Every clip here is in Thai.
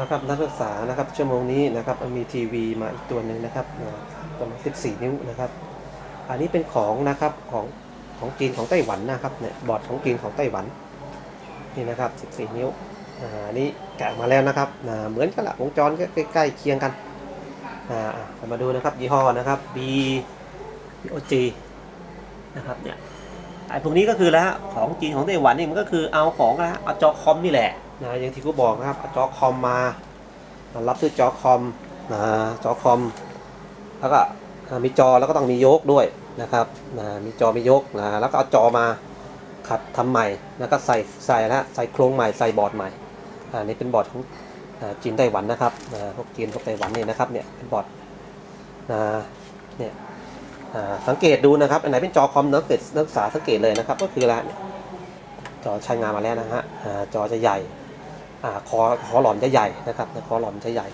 นะครับนักศึกษานะครับชั่วโมงนี้นะครับมีทีวีมาอีกตัวหนึ่งนะครับนะประมาณ14 นิ้วนะครับ อันนี้เป็นของนะครับของของจีนของไต้หวันนะครับเนี่ยบอร์ดของจีนของไต้หวันนี่นะครับ 14 นิ้วอ่าอันนี้แกะมาแล้วนะครับอ่าเหมือนกันละวงจรก็ใกล้ๆเคียงกันอ่าอะเรามาดูนะครับยี่ห้อนะครับ B BOG นะครับเนี่ยไอ้พวกนี้ก็คือแล้วของจีนของไต้หวันนี่มันก็คือเอาของแล้วเอาจอคอมนี่แหละ นะอย่างที่กูบอกนะครับจอคอมมา รับด้วยจอคอมนะจอคอม แล้วก็มีจอแล้วก็ต้องมีโยกด้วยนะครับนะมีจอมีโยกนะแล้วก็เอาจอมาขัดทำใหม่แล้วก็ใส่ใส่แล้วใส่โครงใหม่ใส่บอร์ดใหม่อ่านี่เป็นบอร์ดของจีนไต้หวันนะครับพวกจีนพวกไต้หวันเนี่ยนะครับเนี่ยเป็นบอร์ดนะเนี่ยสังเกตดูนะครับอันไหนเป็นจอคอมนักเกตนักศึกษาสังเกตเลยนะครับ ก็คืออะไรเนี่ยจอใช้งานมาแล้วนะฮะจอจะใหญ่ คอคอหลอมจะใหญ่นะครับคอหลอมจะใหญ่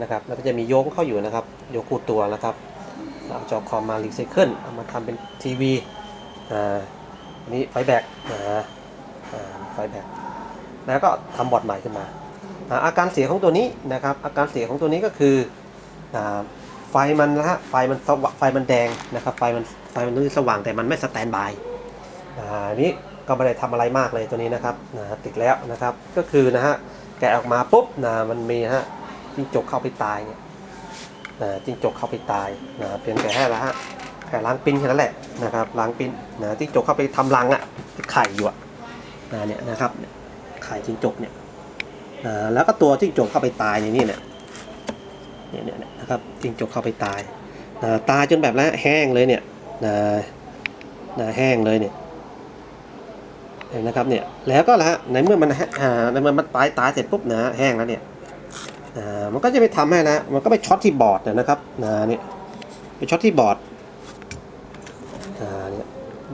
นะครับ แล้วก็จะมีโยงเข้าอยู่นะครับโยกคู่ตัวนะครับเอาจอคอมมารีไซเคิลเอามาทำเป็นทีวีอ่าอันนี้ไฟแบกนะอ่าไฟแบกแล้วก็ทำบอร์ดใหม่ขึ้นมา อาการเสียของตัวนี้นะครับ อาการเสียของตัวนี้ก็คืออไฟมันนะฮะไฟมันสว่างไฟมันแดงนะครับ ไฟมันไฟมันสว่างแต่มันไม่สแตนบาย อ่าอันนี้ก็ไม่ได้ทำอะไรมากเลยตัวนี้นะครับนะติดแล้วนะครับ ก็คือนะฮะแกะออกมาปุ๊บนะมันมีฮะจิ้งจกเข้าไปตายเนี่ยนะจิ้งจกเข้าไปตายนะเพียงแต่แค่ละฮะแค่ล้างปิ้นแค่นั้นแหละนะครับล้างปิ้นนะจิ้งจกเข้าไปทำรังอะ่ะไข่อยู่อะนะเนี่ยนะครับไข่จิ้งจกเนี่ยนะแล้วก็ตัวจิ้งจกเข้าไปตายในนี่เนี่ยเนี่ยเนี่ยนะครับจิ้งจกเข้าไปตายนะตายจนแบบแล้วแห้งเลยเนี่ยนะนะแห้งเลยเนี่ย นนะครับเนี่ยแล้วก็ละในเมื่อมันอ่าในเมื่อมันตายตายเสร็จปุ๊บนะแห้งแล้วเนี่ยอ่ามันก็จะไปทำให้นะมันก็ไปช็อตที่บอร์ดเนี่ยนะครับนะเนี่ยไปช็อตที่บอร์ดอ่าเนี่ย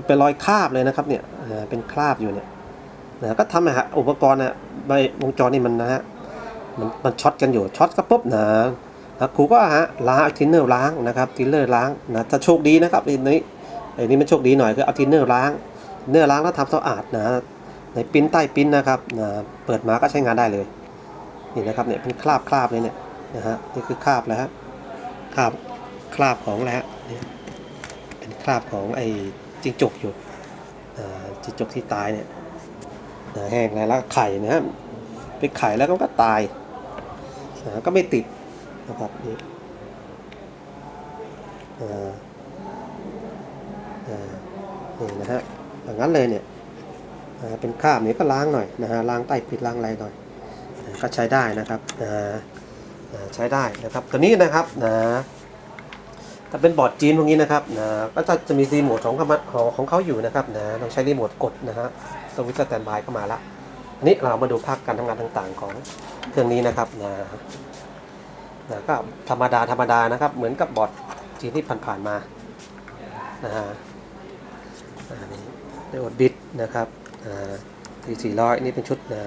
เป็นรอยคราบเลยนะครับเนี่ยอ่าเป็นคราบอยู่เนี่ยนะก็ทำให้ฮะอุปกรณ์นะใบวงจรนี่มันนะฮะมันมันช็อตกันอยู่ช็อตก็ปุ๊บนะแล้วครูก็ฮะล้างทินเนอร์ล้างนะครับทินเนอร์ล้างนะถ้าโชคดีนะครับอันนี้ไอ้นี่มันโชคดีหน่อยคือเอาทินเนอร์ล้าง เนื้อล้างแล้วทำสะอาดนะในปิ้นใต้ปิ้นนะครับนะเปิดมาก็ใช้งานได้เลยนี่นะครับเนี่ยเป็นคราบคราบเลยเนี่ยนะฮะนี่คือคราบแล้วฮะคราบคราบของแล้วเนี่ยเป็นคราบของไอ้จิงจกอยู่จิงจกที่ตายเนี่ยแห้งแล้วแล้วไข่นะฮะเป็นไข่แล้วก็ตายนะก็ไม่ติดนะครับนี่นี่นะฮะ อย่างนั้นเลยเนี่ยเป็นคราบเนี่ยก็ล้างหน่อยนะฮะล้างใต้ปิดล้างอะไรหน่อยก็ใช้ได้นะครับใช้ได้นะครับตัวนี้นะครับนะถ้าเป็นบอร์ดจีนพวกนี้นะครับนะก็จะจะมีรีโมทของเขามาของของเขาอยู่นะครับนะเราใช้รีโมทกดนะฮะสวิตช์สแตนบายเข้ามาละอันนี้เรามาดูภาคการทำงานต่างๆ ของเครื่องนี้นะครับนะนะก็ธรรมดาธรรมดานะครับ เหมือนกับบอร์ดจีนที่ผ่านๆมานะฮะ ไดโอดบิดนะครับทีสี่ร้อยนี่เป็นชุดนะ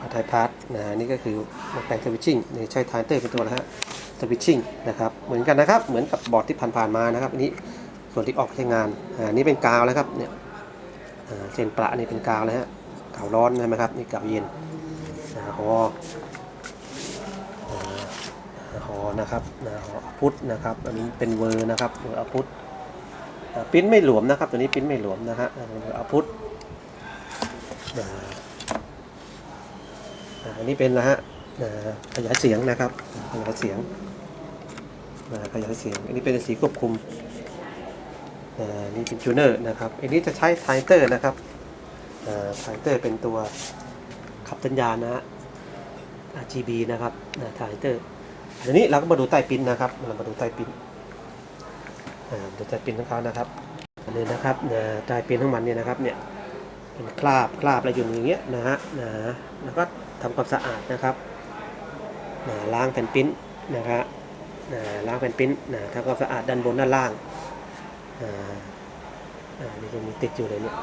พาร์ทไทพาร์ทนะนี่ก็คือแต่งสวิตชิ่งนี่ใช้ทายเตอร์เป็นตัวนะฮะสวิตชิ่งนะครับเหมือนกันนะครับเหมือนกับบอร์ดที่ผ่านๆมานะครับอันนี้ส่วนที่ออกใช้งานอ่านี่เป็นกาวแล้วครับเนี่ยอ่าเส้นประนี่เป็นกาวนะฮะกาวร้อนใช่ไหมครับนี่กาวเย็นอ่าหออ่าหอนะครับหอพุทธนะครับอันนี้เป็นเวอร์นะครับเวอร์อาพุทธ ปิ้นไม่หลวมนะครับ ตัวนี้ปิ้นไม่หลวมนะฮะเอาพุทธอันนี้เป็นนะฮะขยายเสียงนะครับขยายเสียงขยายเสียง อันนี้เป็นสีควบคุมอ่านี่เป็นจูเนอร์นะครับ อันนี้จะใช้ไทเตอร์นะครับไทเตอร์เป็นตัวขับสัญญาณนะฮะ RGB นะครับไทเตอร์อันนี้เราก็มาดูใต้ปิ้นนะครับ เรามาดูใต้ปิ้น อ่าดูใต้ปิ้นของเขานะครับอันนี้นะครับอ่าใต้ปิ้นของมันเนี่ยนะครับเนี่ยเป็นคราบคราบอะไรอยู่อย่างเงี้ยนะฮะนะแล้วก็ทำความสะอาดนะครับนะล้างแผ่นปิ้นนะครับนะล้างแผ่นปิ้นนะทำความสะอาดด้านบนด้านล่างอ่าอ่านี่จะมีติดอยู่เลยเนี่ย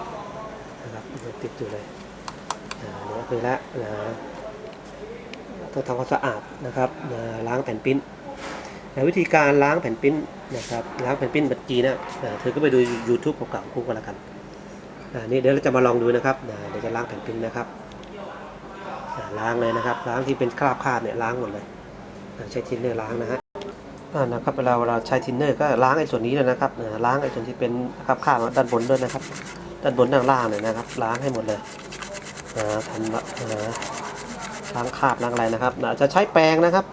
นะครับติดอยู่เลยอ่านี่ก็คือละนะต้องทำความสะอาดนะครับนะล้างแผ่นปิ้น แต่วิธีการล้างแผ่นปิ้นนะครับล้างแผ่นปิ้นแบบจีนะเธอก็ไปดู YouTube เก่าๆคู่กันละกันนี่เดี๋ยวเราจะมาลองดูนะครับเดี๋ยวจะล้างแผ่นพิมพ์นะครับล้างเลยนะครับ ล้างที่เป็นคราบคาบเนี่ยล้างหมดเลยใช้ทินเนอร์ล้างนะฮะอ่านะครับเวลาเวลาใช้ทินเนอร์ก็ล้างไอ้ส่วนนี้เลยนะครับล้างไอ้ส่วนที่เป็นคราบคาบด้านบนด้วยนะครับ ด้านบนด้านล่างเนี่ยนะครับ ล้างให้หมดเลยอ่าทำละอ่าล้างคราบล้างอะไรนะครับจะใช้แปรงนะครับ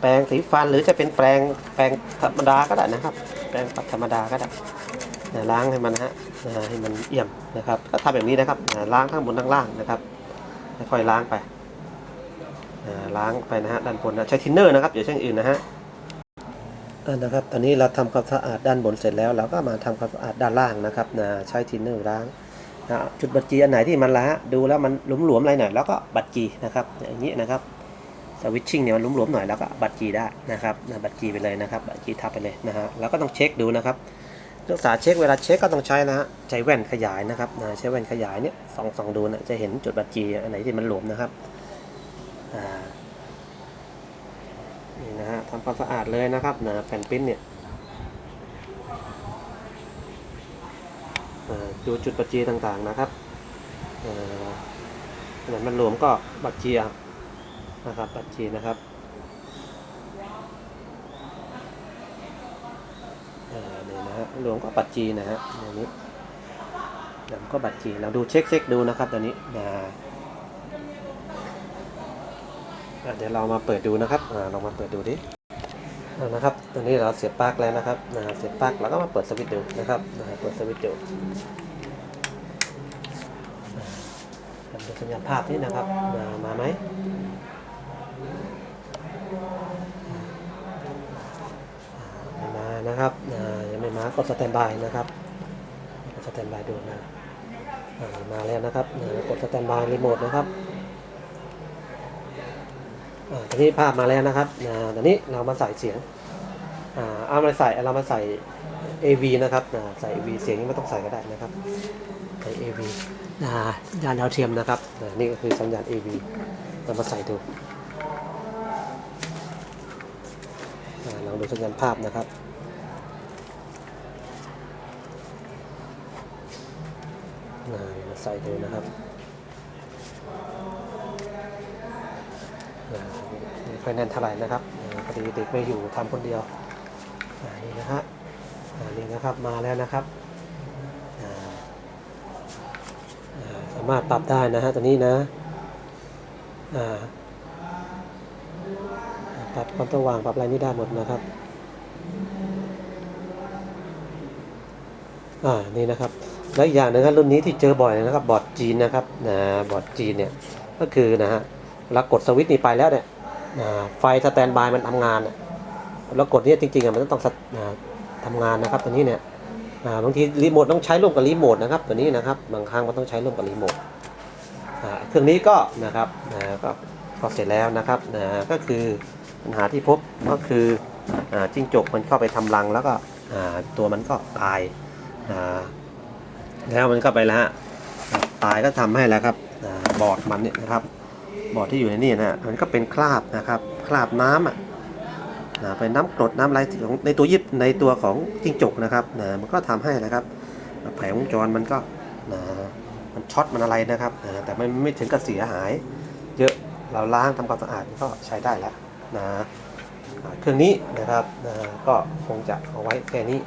แปรงสีฟันหรือจะเป็นแปรงแปรงธรรมดาก็ได้นะครับ แปรงปัดธรรมดาก็ได้นะล้างให้มันนะฮะนะให้มันเอี่ยมนะครับก็ทำแบบนี้นะครับนะล้างข้างบนข้างล่างนะครับค่อยล้างไปนะล้างไปนะฮะด้านบนนะใช้ทินเนอร์นะครับอย่าใช้อื่นนะฮะนะครับ ตอนนี้เราทำความสะอาดด้านบนเสร็จแล้วเราก็มาทำความสะอาดด้านล่างนะครับนะใช้ทินเนอร์ล้างนะจุดบัตจีอันไหนที่มันละดูแล้วมันหลวมๆอะไรหน่อยแล้วก็บัตจีนะครับ อย่างนี้นะครับ วิตชิ่งเนี่ยมันหลวมๆหน่อยแล้วก็บัตรจีได้นะครับบัตรจีไปเลยนะครับบัตรจีทับไปเลยนะฮะแล้วก็ต้องเช็คดูนะครับรักษาเช็คเวลาเช็คก็ต้องใช้นะฮะใช้แว่นขยายนะครับนะใช้แว่นขยายเนี่ยส่องส่องดูนะจะเห็นจุดบัตรจีอันไหนที่มันหลวมนะครับอ่านี่นะฮะทำความสะอาดเลยนะครับนะแผ่นปิ้นเนี่ยอ่าดูจุดบัตรจีต่างๆนะครับอ่าอันไหนมันหลวมก็บัตรจีเอา นะครับบัตรจีนะครับเนี่นะฮะรวมก็บัตรจีนะฮะอันนี้เดี๋ยวก็บัตรจีเราดูเช็คเช็คดูนะครับตัวนี้นะเดี๋ยวเรามาเปิดดูนะครับอ่ามาเปิดดูดินะครับตอนนี้เราเสียบปลั๊กแล้วนะครับเสียบปลั๊กแล้วก็มาเปิดสวิตช์ดูนะครับเปิดสวิตช์ดูดูสัญญาณภาพนี่นะครับมาไหม มานะครับยังไม่มากดสแตนบายนะครับกดสแตนบายดูนะมาแล้วนะครับกดสแตนบายรีโมทนะครับอ่าตอนนี้ภาพมาแล้วนะครับอ่าตอนนี้เรามาใส่เสียงอ่าเอามาใส่เรามาใส่ AV นะครับใส่ AV เสียงนี้ไม่ต้องใส่ก็ได้นะครับใส่ AV อ่าสัญญาณดาวเทียมนะครับนี่ก็คือสัญญาณ AV เรามาใส่ดู อ่าลอง ดูสัญญาณภาพนะครับอ่ามาใส่ดูนะครับไม่ค่อยแน่นเท่าไหร่นะครับอ่าพอดีเด็กไม่อยู่ทำคนเดียวอ่านี่นะฮะอ่านี่นะครับมาแล้วนะครับสามารถปรับได้นะฮะตัวนี้นะอ่า ปรับความสว่างปรับอะไรนี่ได้หมดนะครับ อ่า นี่นะครับ และอีกอย่างหนึงครับรุ่นนี้ที่เจอบ่อยนะครับ บอร์ดจีนนะครับ นะ บอร์ดจีนเนี่ย ก็คือนะฮะเรากดสวิตช์นี้ไปแล้วเนี่ยอ่าไฟสแตนบายมันทำงานอะแล้วกดเนี่ยจริงๆอะมันต้องอ่าทำงานนะครับตัวนี้เนี่ยอ่าบางทีรีโมทต้องใช้ร่วมกับรีโมทนะครับ ตัวนี้นะครับ บางครั้งมันต้องใช้ร่วมกับรีโมทอ่าเครื่องนี้ก็นะครับนะก็ก็เสร็จแล้วนะครับนะก็คือ ปัญหาที่พบก็คืออจิ้งจกมันเข้าไปทำรังแล้วก็ตัวมันก็ตายแล้วมันก็ไปแล้วฮะตายก็ทำให้แล้วครับอบอดมันเนี่ยนะครับบอดที่อยู่ในนี่นะมันก็เป็นคราบนะครับคราบน้ำอะเป็นน้ำกรดน้ำอะไรของในตัวยิบในตัวของจิ้งจกนะครับนะมันก็ทำให้นะครับแผงวงจรมันก็นะมันช็อตมันอะไรนะครับนะแต่ไม่ไม่ถึงกับเสียหาย เยอะเราล้างทำความสะอาดก็ใช้ได้แล้ว นะเครื่องนี้นะครับนะก็คงจะเอาไว้แค่นี้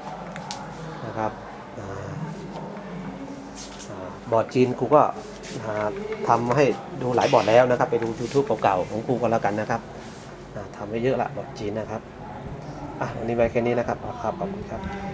นะครับนะบอร์ดจีนครูก็อ่าทำให้ดูหลายบอร์ดแล้วนะครับ ไปดู YouTube เก่าๆของครูก็แล้วกันนะครับทำไว้เยอะละบอร์ดจีนนะครับอะวันนี้ไว้แค่นี้นะครับขอบคุณครับ